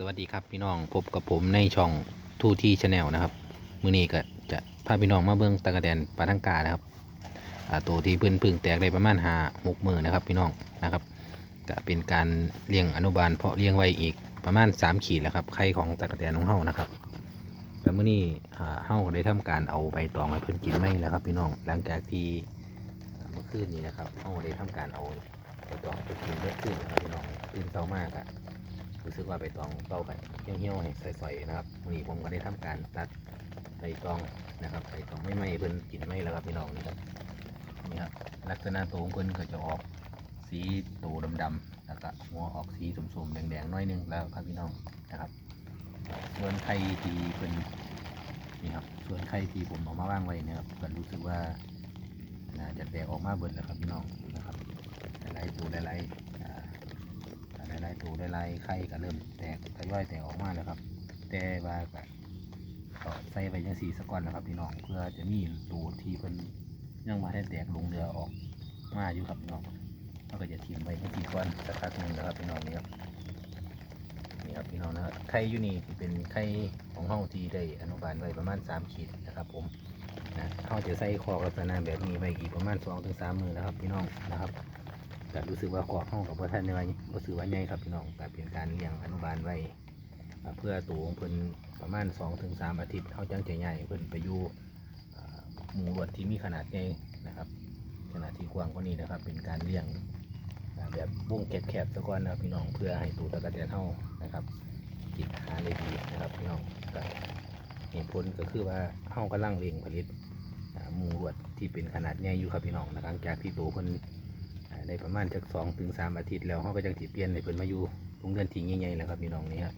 สวัสดีครับพี่น้องพบกับผมในช่องทูทีชาแนลนะครับ มือนี้ก็จะพาพี่น้องมาเบิ่งตะกะแตนปลาทังกานะครับตัวที่พิ่นพึ่งแตกได้ประมาณหาหกมือนะครับพี่น้องนะครับก็เป็นการเลี้ยงอนุบาลเพาะเลี้ยงไว้อีกประมาณสามขีดแล้วครับไข่ของตะกะแตนของเฮานะครับแล้วมื้อนี้อ่าเฮาได้ทำการเอาใบตองให้เพิ่นกินไม่แล้วครับ พี่น้องหลังจากที่เมื่อคืนนี้นะครับเฮาได้ทำการเอาใบตองไปกินเมื่อคืนนะครับพี่น้องตื่นเช้ามากอะ รู้สึกว่าใบตองเบาไปเหี่ยวๆให้ใส่ๆนะครับวันนี้ผมก็ได้ทำการตัดใบตองนะครับใบตองไม่ไหม้เพิ่นกินไม่แล้วครับพี่น้องนี่ครับนี่ครับลักษณะตัวของเพิ่นก็จะออกสีตูดำๆแล้วก็หัวออกสีส้มๆแดงๆน้อยนึงแล้วครับพี่น้องนะครับ ส่วนไข่ที่เพิ่นนี่ครับส่วนไข่ที่ผมเอามาว่างไว้นะครับก็รู้สึกว่าน่าจะแตกออกมาเบิดแล้วครับพี่น้องนะครับหลายๆตัวหลายๆอ่าหลายๆ ตัวหลายไข่ก็เริ่มแตกทยอยแตกออกมาแล้วครับ แต่ว่าก็ใส่ไปยังสีสก่อนนะครับพี่น้องเพื่อจะมีตัวที่เพิ่นยังมาได้แตกลงเรือออกมาอยู่ครับพี่น้องเราก็จะทิ้งไว้ยังสีก่อนสักพักหนึ่งนะครับพี่น้องนี่ครับนี่ครับพี่น้องนะครับไข่อยู่นี่เป็นไข่ของเฮาที่ได้อนุบาลไว้ประมาณสามขีดนะครับ ผมนะเฮาจะใส่คอกลักษณะแบบนี้ไว้อีกประมาณสองถึงสามมือนะครับ พี่น้องนะครับ ก็รู้สึกว่าขอห้องกับว่าท่านในวันรู้สึกว่าใหญ่ครับพี่น้องแต่เป็นการเลี้ยงอนุบาลไว้เพื่อตัวของเพิ่นประมาณ2อถึงสอาทิตย์เขาจังจะใหญ่เพิ่นไปอยู่หมู่รวดที่มีขนาดใหญ่นะครับ ขนาดที่กว้างกว่านี้นะครับ เป็นการเลี้ยงอ่าแบบวงแคบๆซะก่อนนะครับพี่น้องเพื่อให้ตัวตะกะแตนเฮานะครับกินอาหารได้ดีนะครับพี่น้องก็เหตุผลก็คือว่าเฮากำลังเลี้ยงผลิตหมู่รวดที่เป็นขนาดใหญ่อยู่ครับพี่น้องนะครับหลังจากที่ตัวเพิ่น อ่าได้ประมาณจากสองถึงสามอาทิตย์แล้วเขาก็จังสิเปลี่ยนให้เพิ่นมาอยู่โรงเรือนทิ้งใหญ่ๆแล้วครับพี่น้องนี่ครับ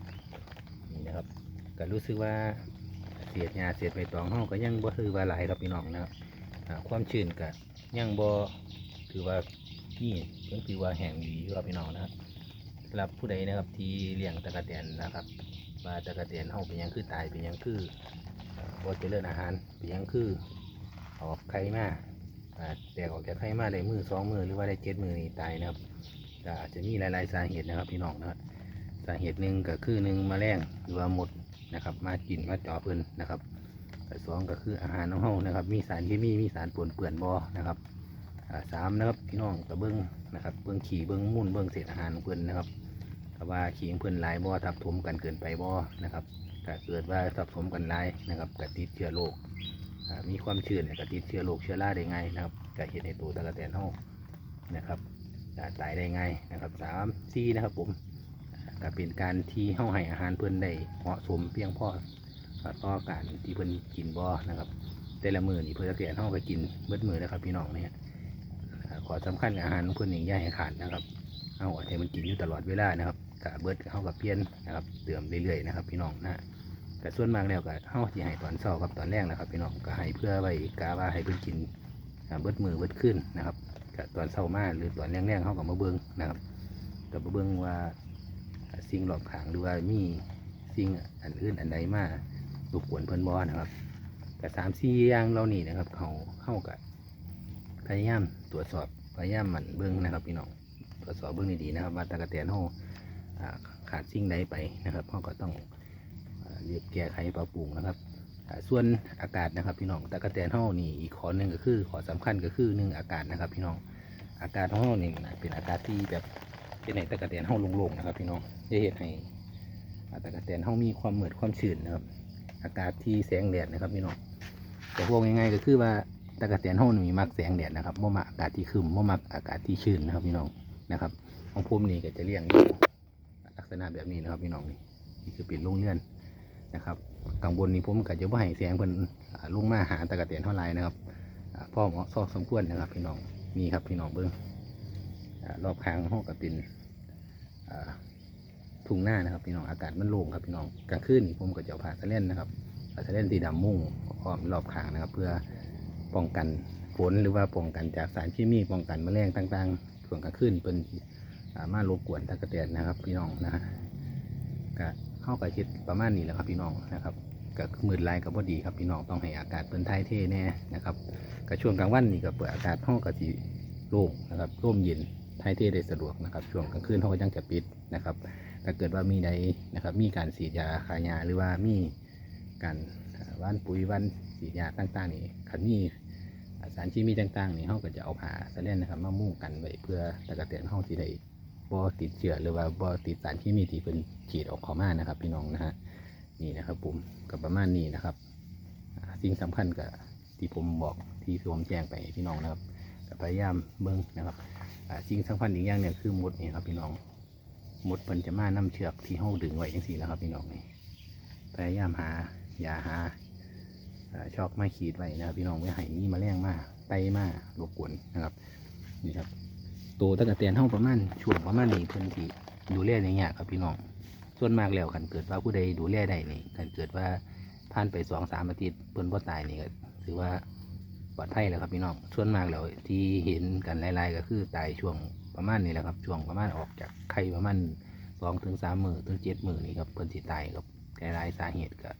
นี่นะครับก็รู้สึกว่าเสียดหญ้าเสียดใบตองเขาก็ยังบ่ถือว่าหลายครับพี่น้องนะครับความชื้นก็ยังบ่ถือว่านี่ยังถือว่าแห้งดีครับพี่น้องนะครับสำหรับผู้ใดนะครับที่เลี้ยงตะกะแตนนะครับว่าตะกะแตนเขาเป็นยังคือตายเป็นยังคือเอ่อบ่เจริญอาหารเป็นยังคือออกไข่มาอ่า แตกออกจากไข้มาได้มือสองมือหรือว่าได้เจ็ดมือนี่ตายนะครับก็อาจจะมีหลาย ๆ สาเหตุนะครับพี่น้องนะครับสาเหตุหนึ่งก็คือหนึ่งมแมลงหรือว่าหมดนะครับ มากินมาจ่อเพิ่นนะครับสองก็คืออาหารของเฮานะครับ มีสารเคมีมีสารปนเปื้อนบ่นะครับสามนะครับพี่น้องก็เบิ้องนะครับเบิ้องขี่เบิ้องมุ่นเบิ้องเศษอาหารของเพิ่นนะครับถ้าว่าขี่เพิ่นหลายบ่ทับถมกันเกินไปบ่นะครับถ้าเกิดว่าทับถมกันหลายนะครับก็ติดเชื้อโรค มีความชื้นเนี่ยก็ติดเชื้อโรคเชื้อราได้ง่ายนะครับก็เห็นในตัวตะกะแตนเฮานะครับตายได้ง่ายนะครับสามสี่นะครับผมอ่าก็เป็นการที่เฮาให้อาหารเพิ่อนได้เหมาะสมเพียงพอต่อการที่เพิ่อนกินบ่นะครับ แต่ละมือนี่เพิ่นตะกะแตนเฮาก็กินเบิดมือนะครับพี่น้องเนี่ยขอสำคัญอาหารเพิ่อนนี่อย่าให้ขาดนะครับเอาให้มันกินอยู่ตลอดเวลานะครับกะเบิดเฮากับเปลี่ยนนะครับเติมเรื่อยๆนะครับ พี่น้องนะ แต่ส่วนมากแล้วก็เฮาสิให้ตอนเช้ากับตอนแรกนะครับพี่น้องก็ให้เพื่อไว้กาว่าให้เพิ่นกินเบิดมือเบิดขึ้นนะครับก็ตอนเช้ามาหรือตอนแรกๆเฮาก็มาเบิ่งนะครับก็มาเบิ่งว่าสิ่งรอบข้างหรือว่ามีสิ่งอันอื่นอันใดมารบกวนเพิ่นบ่นะครับแต่สามสี่อย่างเหล่านี้นะครับเขาเฮาก็พยายามตรวจสอบพยายามหมั่นเบิ่งนะครับพี่น้องตรวจสอบเบิ่งดีๆนะครับว่าตะกะแตนเฮาขาดสิ่งใดไปนะครับเฮาก็ต้อง รียบแก้ไขปรับปรุงนะครับส่วนอากาศนะครับพี่น้องตะกะแตนเฮานี่อีกข้อหนึ่งก็คือข้อสำคัญก็คือหนึ่งอากาศนะครับ พี่น้องอากาศของเฮานี่นะเป็นอากาศที่แบบเป็นให้ตะกะแตนเฮาโล่งๆนะครับ พี่น้องจะเห็นให้ตะกะแตนเฮามีความเหมือดความชื้นนะครับ อากาศที่แสงแดดนะครับพี่น้องแต่พวกง่ายๆก็คือว่าตะกะแตนเฮานี่มีมักแสงแดดนะครับบ่มักอากาศที่ครึมบ่มักอากาศที่ชื้นนะครับพี่น้องนะครับของผมนี่ก็จะเลี้ยงลักษณะแบบนี้นะครับพี่น้องนี่นี่คือเป็นโรงเรือน นะครับกังบนนี้ผมก็จะว่าให้เสียงเพิ่นอ่าลงมาหาตะกะเตียนเท่าไรนะครับพ่อเหมาะซอกสมควรนะครับ พี่น้องมีครับพี่น้องเบิ้งอ่ารอบข้างห้องก็เป็นทุ่งหน้านะครับพี่น้องอากาศมันโล่งครับพี่น้องกลางคืนนี่ผมก็จะเอาผาสะเล่นนะครับผ้าสะเล่นสีดำมุ่งอ้อมรอบข้างนะครับ เพื่อป้องกันฝนหรือว่าป้องกันจากสารเคมีป้องกันแมลงต่างๆส่วนกลางคืนเป็นมารบกวนตะกะเตียนนะครับ พี่น้องนะฮะก็ เข้ากับชิดประมาณนี้แหละครับพี่น้องนะครับก็มืดลายกับพอดีครับพี่น้องต้องให้อากาศเป็นไทยเท่แน่นะครับกับช่วงกลางวันนี่ก็เปิดอากาศห้องกับสีโล่งนะครับร่มเย็นไทยเท่ได้สะดวกนะครับ ช่วงกลางคืนห้องก็ยังจะปิดนะครับถ้าเกิดว่ามีใดนะครับ มีการฉีดยาคายาหรือว่ามีการว่านปุ๋ยว่านฉีดยาต่างๆนี่คันมีอ่สารเคมีต่างๆนี่เขาก็จะเอาผ้าสะเล่นนะครับมามุ่งกันไว้เพื่อตะกะเตียนเขาสิได้ บ่ติดเชื้อหรือว่าบ่ติดสารเคมีที่เป็นฉีดออกเข้ามานะครับ พี่น้องนะฮะนี่นะครับผมกับประมาณนี้นะครับสิ่งสำคัญกับที่ผมบอกที่ผมแจ้งไปพี่น้องนะครับพยายามเบิ่งนะครับสิ่งสำคัญอีกอย่างเนี่ยคือมดนี่ครับพี่น้องมดเพิ่นจะมานํเชือกที่เฮาดึงไว้จังซี่แหล้วครับพี่น้องนี่พยายามหายาหาเอ่อชอกไม้ขีดไว้นะครับพี่น้องไม่ให้มีแมลงมาไตมารบกวนนะครับนี่ครับ ตัวตะกะแตนเฮาประมาณช่วงประมาณนี้เพิ่นสิดูแลในเงี้ยครับพี่น้อง ส่วนมากแล้วคันเกิดว่าผู้ใดดูแลได้นี่คันเกิดว่าผ่านไปสองสามอาทิตย์เพิ่นบ่ตายนี่ก็ถือว่าปลอดภัยแล้วครับพี่น้อง ส่วนมากแล้วที่เห็นกันหลายๆก็คือตายช่วงประมาณนี้แหละครับ ช่วงประมาณออกจากไข่ประมาณสองถึงสามมือถึงเจ็ดมือนี่ครับเพิ่นสิตายกับหลายๆสาเหตุกับ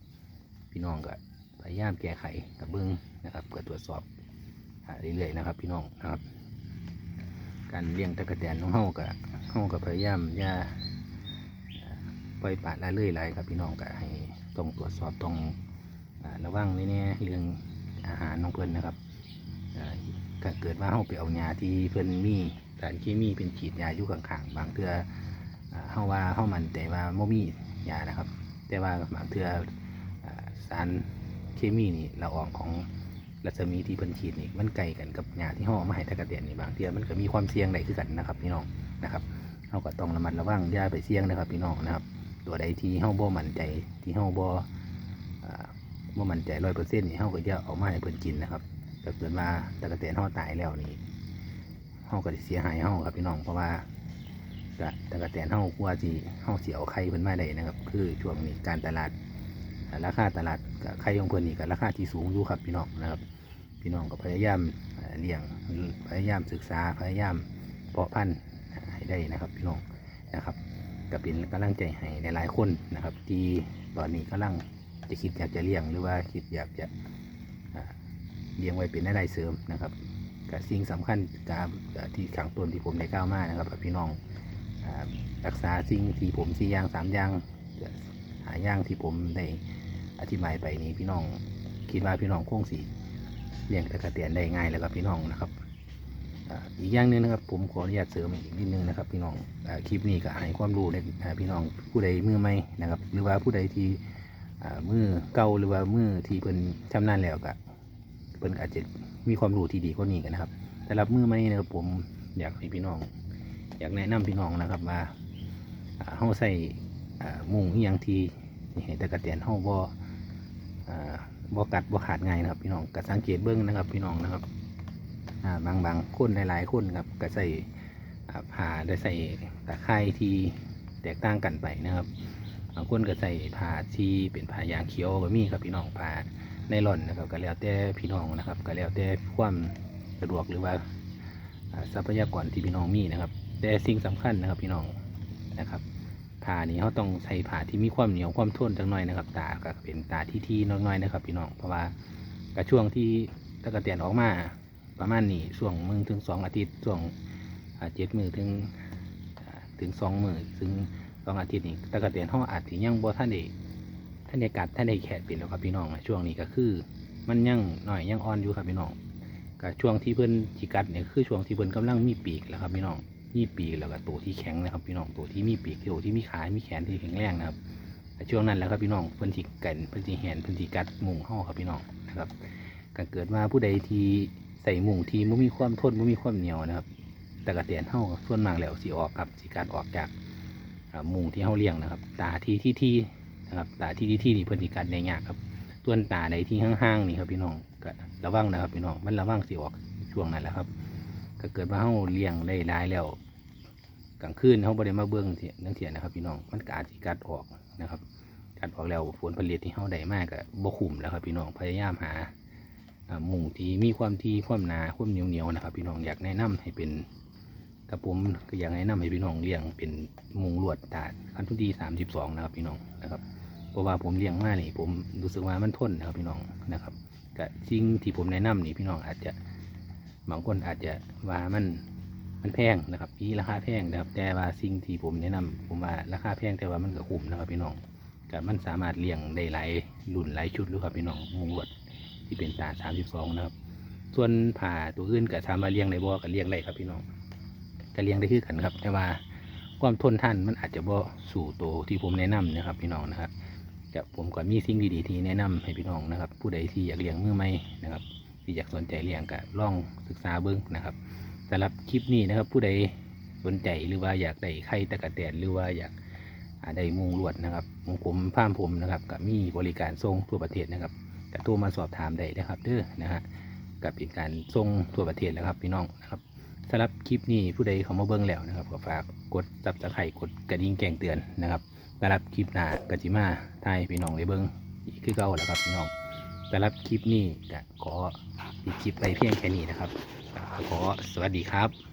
พี่น้องก็พยายามแก้ไขกับเบิ้งนะครับก็ตรวจสอบหาเรื่อยๆนะครับ พี่น้องนะครับ การเลี้ยงตะกะแตนของเฮาก็เฮาก็พยายามอย่าปล่อยปละละเลยหลายครับพี่น้องก็ให้ต้องตรวจสอบต้องระวังไว้แน่เรื่องอาหารของเพิ่นนะครับอ่าเกิดว่าเฮาไปเอายาที่เพิ่นมีสารเคมีเป็นฉีดยาอยู่ข้างๆบางเทื่ออ่าเฮาว่าเฮามันแต่ว่าบ่มียานะครับ แต่ว่าบางเทื่อสารเคมีนี่ละอองของ รัศมีที่เพิ่นฉีดนี่มันไกลกันกับยาที่เฮาเอมาให้ตะกะเตียนนี่บางเทื่อมันก็มีความเสี่ยงได้คือกันนะครับ พี่น้องนะครับเฮาก็ต้องระมัดระวังอย่าไปเสี่ยงนะครับ พี่น้องนะครับ ตัวใดที่เฮาบ่มั่นใจที่เฮาบ่อ่าบ่มั่นใจ100%นี่เฮาก็อย่าเอามาให้เพิ่นกินนะครับถ้าเกิดว่าตะกะเตียนห่อตายแล้วนี่ห่อก็สิเสียหายห่อครับพี่น้องเพราะว่าตะกะเตียนห่อกลัวที่ห่อเสียเอาไข่เพิ่นมาได้นะครับ คือช่วงนี้การตลาด ราคาตลาดไข่ของเพิ่นนี่ก็ราคาที่สูงอยู่ครับพี่น้องนะครับ พี่น้องก็พยายามเลี้ยงพยายามศึกษาพยายามเพาะพันธุ์ให้ได้นะครับ พี่น้องนะครับก็เป็นกำลังใจให้หลายๆคนนะครับ ที่ตอนนี้กำลังจะคิดอยากจะเลี้ยงหรือว่าคิดอยากจะเลี้ยงไว้เป็นรายได้เสริมนะครับกับสิ่งสำคัญกับที่ขังต้นที่ผมได้กล่าวมานะครับพี่น้องอ่ารักษาสิ่งที่ผมสี่อย่างสามอย่างหาย่างที่ผมได้ อธิบายไปนี้พี่น้องคิดว่าพี่น้องคงสีเลี้ยงตะกะเตียนได้ง่ายแล้วครับพี่น้องนะครับอีกอย่างหนึงนะครับผมขออนุญาตเสริมอีกนิดนึงนะครับ พี่น้องอคลิปนี้ก็ให้ความรู้ในอ่าพี่น้องผู้ใดมือใหม่นะครับ หรือว่าผู้ใดที่มือเก่าหรือว่ามือที่เพิ่นชำนาญแล้วก็เพิ่นอาจจะมีความรู้ที่ดีกว่านี้กันนะครับแต่รับมือไม่นะครับผมอยากให้พี่น้อง อยากแนะนำพี่น้องนะครับว่าอ่าเฮาใส่มุงอหย่างที่ให้ตะกะเตียนเฮาบ่ บ่กัดบ่ขาดไงนะครับ พี่น้องก็สังเกตเบิ่งนะครับ พี่น้องนะครับบางบางคนหลายๆคนครับก็ใส่อ่าผ้าได้ใส่ตะไคร่ที่แตกต่างกันไปนะครับบางคนก็ใส่ผ้าที่เป็นผ้ายางเขียวก็มีครับพี่น้องผ้าในหล่อนนะครับก็แล้วแต่พี่น้องนะครับก็แล้วแต่ความสะดวกหรือว่าอ่าทรัพยากรที่พี่น้องมีนะครับ แต่สิ่งสำคัญนะครับพี่น้องนะครับ ผ่านี้เขาต้องใช้ผ่าที่มีความเหนียวความทนจังหน่อยนะครับ ตาก็เป็นตาที่ที่น้อยๆนะครับ พี่น้องเพราะว่ากระช่วงที่ตะกะเตียนออกมาประมาณนี้ช่วงมึงถึงสองอาทิตย์ช่วงเจ็ดมือถึงถึงสองมือถึงสองอาทิตย์นี่ตะกะเตียนเขาอาจจะยังบ่ท่านเดท่านได้กัดท่านได้แขดเป็นแล้วครับพี่น้องช่วงนี้ก็คือ มันยังหน่อยยังอ่อนอยู่ครับพี่น้องก็ช่วงที่เพิ่นจิกัดเนี่ยคือช่วงที่เพิ่นกำลังมีปีกแล้วครับพี่น้อง มีปีกแล้วก็ตัวที่แข็งนะครับ พี่น้องตัวที่มีปีกตัวที่มีขา มีแขนที่แข็งแรงนะครับแต่ช่วงนั้นแล้วครับพี่น้องเพิ่นจิกันเพิ่นจิแหนเพิ่นจิกัดมุงห่อครับพี่น้องนะครับก็เกิดมาผู้ใดที่ใส่มุงที่ไม่มีความทนไม่มีความเหนียวนะครับ แต่กระเตียนห่าส่วนมากแล้วสิออกครับสิการออกจากมุงที่เห่าเลี้ยงนะครับ ตาที่ที่ที่นะครับตาที่ที่ที่นี่เพิ่นสิกัดได้ยากครับส่วนตาใดที่ห้างๆนี่ครับพี่น้องก็ระวังนะครับพี่น้องมันระวังสิออกช่วงนั้นแหละครับ ก็เกิดว่าเฮาเลี้ยงได้หลายแล้วกลางคืนเฮาบ่ได้มาเบิ่งเถียนังเถียนะครับพี่น้องมันก็อาจสิกัดออกนะครับกัดออกแล้วผลผลิตที่เฮาได้มากก็บ่คุ้มแล้วครับพี่น้องพยายามหามุงที่มีความที่ความหนาความเหนียวเหนียวๆนะครับพี่น้องอยากแนะนำให้เป็นกระผมก็อยากแนะนำให้พี่น้องเลี้ยงเป็นมุงลวดตาดคันทุดีสามสิบสองนะครับพี่น้องนะครับเพราะว่าผมเลี้ยงมากนี่ผมรู้สึกว่ามันทนนะครับพี่น้องนะครับก็สิ่งที่ผมแนะนำนี่พี่น้องอาจจะ บางคนอาจจะว่ามันมันแพงนะครับมีราคาแพงนะครับ แต่ว่าสิ่งที่ผมแนะนำผมว่าราคาแพงแต่ว่ามันก็คุ้มนะครับพี่น้องก็มันสามารถเลี้ยงได้หลายรุ่นหลายชุดเลยครับพี่น้องมุงลวดที่เป็นตาสามสิบสองนะครับ ส่วนผ่าตัวอื่นก็สามารถเลี้ยงได้บ่อก็เลี้ยงได้ครับพี่น้องก็เลี้ยงได้คือกันครับ แต่ว่าความทนทานมันอาจจะบ่สู่ตัวที่ผมแนะนำนะครับ พี่น้องนะครับจะผมก็มีสิ่งดีๆที่แนะนำให้พี่น้องนะครับ ผู้ใดที่อยากเลี้ยงมือใหม่นะครับ ที่อยากสนใจเลี้ยงก็ลองศึกษาเบิ้งนะครับสำหรับคลิปนี้นะครับ ผู้ใดสนใจหรือว่าอยากได้ไข่ตะกะแตนหรือว่าอยากได้มุงลวดนะครับของผมพามผมนะครับก็มีบริการส่งทั่วประเทศนะครับก็โทรมาสอบถามได้นะครับเด้อนะฮะกับเป็นการส่งทั่วประเทศแล้วครับพี่น้องนะครับสำหรับคลิปนี้ผู้ใดเขามาเบิ้งแล้วนะครับก็ฝากกดซับสไครต์กดกระดิ่งแจ้งเตือนนะครับสำหรับคลิปหน้ากจิมาไทยพี่น้องได้เบิ้งอีกคือเก่าแล้วครับพี่น้อง สำหรับคลิปนี้ก็ขอปิดคลิปไปเพียงแค่นี้นะครับ ขอสวัสดีครับ